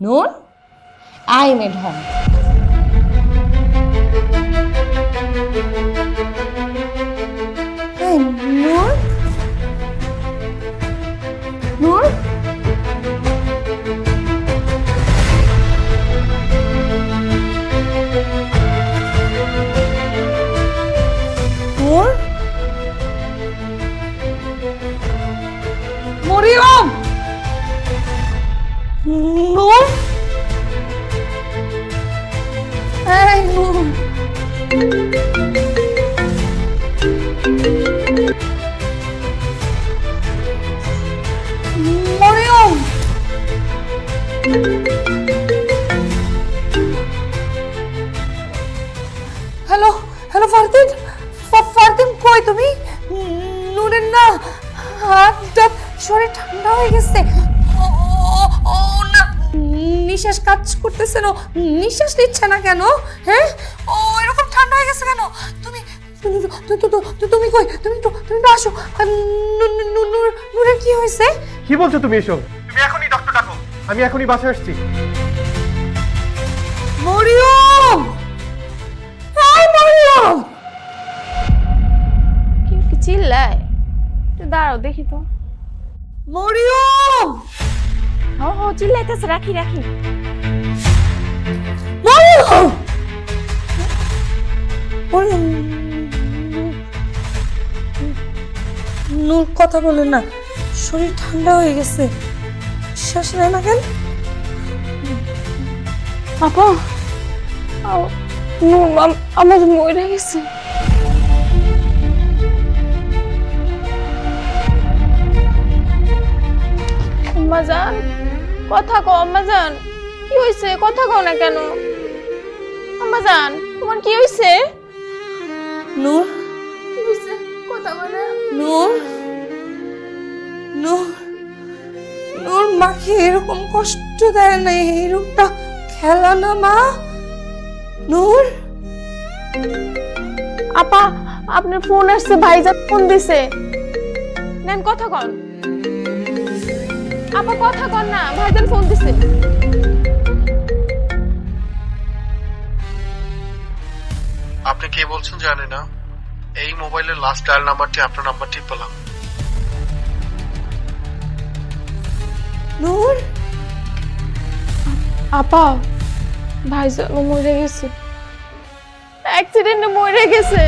Noor I made হোম এই এই নূর মরিয়ম হ্যালো হ্যালো ফারদিন ফা- ফারদিন কই তুমি নুরের না হাতটা শরীর ঠান্ডা হয়ে গেছে ও ও- ও না নিঃশ্বাস কাজ করতেছে না। নিঃশ্বাস নিচ্ছে না কেন? হ্যাঁ ও এরকম ঠান্ডা হয়ে গেছে কেন? তুমি তুমি কই? তুমি তো তুমি তো আসো। আর নূ- নূ- নূ- নূর নূরের কি হয়েছে? কি বলছো তুমি এসব? তুমি এখনই ডক্টর ডাকো। আমি এখনই বাসায় আসছি। মরিয়ম! হাই মরিয়ম! কি কি চিল্লায়? একটু দাঁড়াও দেখি তো। মরিয়ম! হ হ চিল্লাইতেছে রাখি রাখি। নূর কথা বলে না। শরীর ঠান্ডা হয়ে গেছে। শ্বাস নেয় না কেন? আপা আও, নু, আম- আমার মরে গেছে। আম্মা কথা কও আম্মা কি হয়েছে কথা কও না কেন? আম্মা জান তোমার কি হয়েছে নূর নূর মাকে এরকম কষ্ট দেয় না এই রূপটা খেলা না মা। নূর? আপা আপনার ফোন আসছে ভাইজান ফোন দিছে। নেন কথা কন। আপা কথা কন না ভাইজান ফোন দিছে। আপনি কে বলছেন জানি না। এই মোবাইলের লাস্ট ডায়াল নাম্বারটি আপনার নাম্বারটি পেলাম। নূর? আপা ভাইজান মরে গেছে। অ্যাক্সিডেন্টে মরে গেছে।